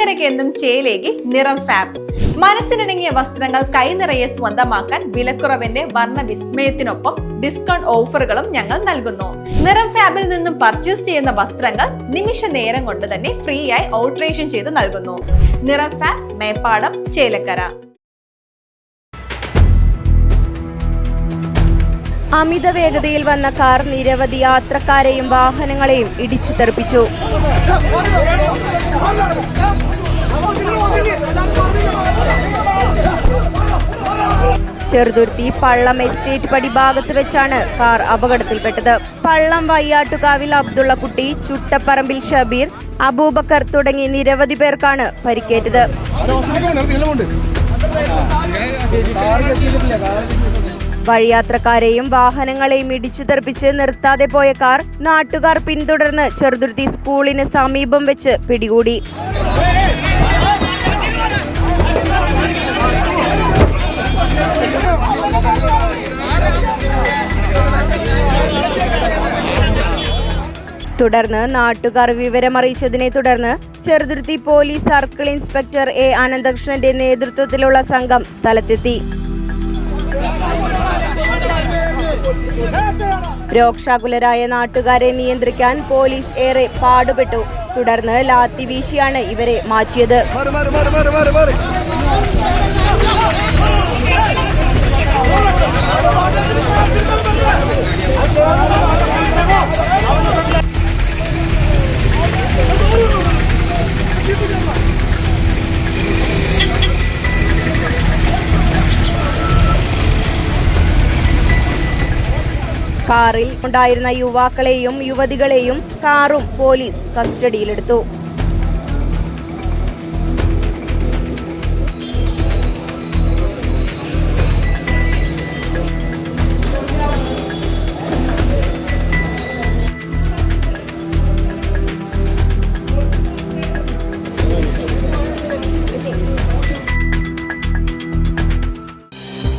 ചേലക്കരയ്ക്ക് എന്നും ചേലേക്ക് നിറം ഫാബ് മനസ്സിനിണങ്ങിയ വസ്ത്രങ്ങൾ കൈനിറയെ സ്വന്തമാക്കാൻ വിലക്കുറവിന്റെ വർണ വിസ്മയത്തിനൊപ്പം ഡിസ്കൗണ്ട് ഓഫറുകളും ഞങ്ങൾ നൽകുന്നു. നിറം ഫാബിൽ നിന്നും പർച്ചേസ് ചെയ്യുന്ന വസ്ത്രങ്ങൾ നിമിഷ നേരം കൊണ്ട് തന്നെ ഫ്രീ ആയി ഓൾട്രേഷൻ ചെയ്ത് നൽകുന്നു. നിറം ഫാബ് മേപ്പാടം ചേലക്കര. അമിത വേഗതയിൽ വന്ന കാർ നിരവധി യാത്രക്കാരെയും വാഹനങ്ങളെയും ഇടിച്ചു തെറിപ്പിച്ചു. ചെറുതുരുത്തി പള്ളം എസ്റ്റേറ്റ് പടി ഭാഗത്ത് വെച്ചാണ് കാർ അപകടത്തിൽപ്പെട്ടത്. പള്ളം വയ്യാട്ടുകാവിൽ അബ്ദുള്ളക്കുട്ടി ചുട്ടപ്പറമ്പിൽ ഷബീർ അബൂബക്കർ തുടങ്ങി നിരവധി പേർക്കാണ് പരിക്കേറ്റത്. വഴിയാത്രക്കാരെയും വാഹനങ്ങളെയും ഇടിച്ചു തെറിപ്പിച്ച് നിർത്താതെ പോയ കാർ നാട്ടുകാർ പിന്തുടർന്ന് ചെറുതുരുത്തി സ്കൂളിന് സമീപം വെച്ച് പിടികൂടി. തുടർന്ന് നാട്ടുകാർ വിവരമറിയിച്ചതിനെ തുടർന്ന് Cheruthuruthy police circle inspector A അനന്തകൃഷ്ണന്റെ നേതൃത്വത്തിലുള്ള സംഘം സ്ഥലത്തെത്തി. രോക്ഷാകുലരായ നാട്ടുകാരെ നിയന്ത്രിക്കാൻ പോലീസ് ഏറെ പാടുപെട്ടു. തുടർന്ന് ലാത്തി വീശിയാണ് ഇവരെ മാറ്റിയത്. കാറിൽ ഉണ്ടായിരുന്ന യുവാക്കളെയും യുവതികളെയും കാറും പോലീസ് കസ്റ്റഡിയിലെടുത്തു.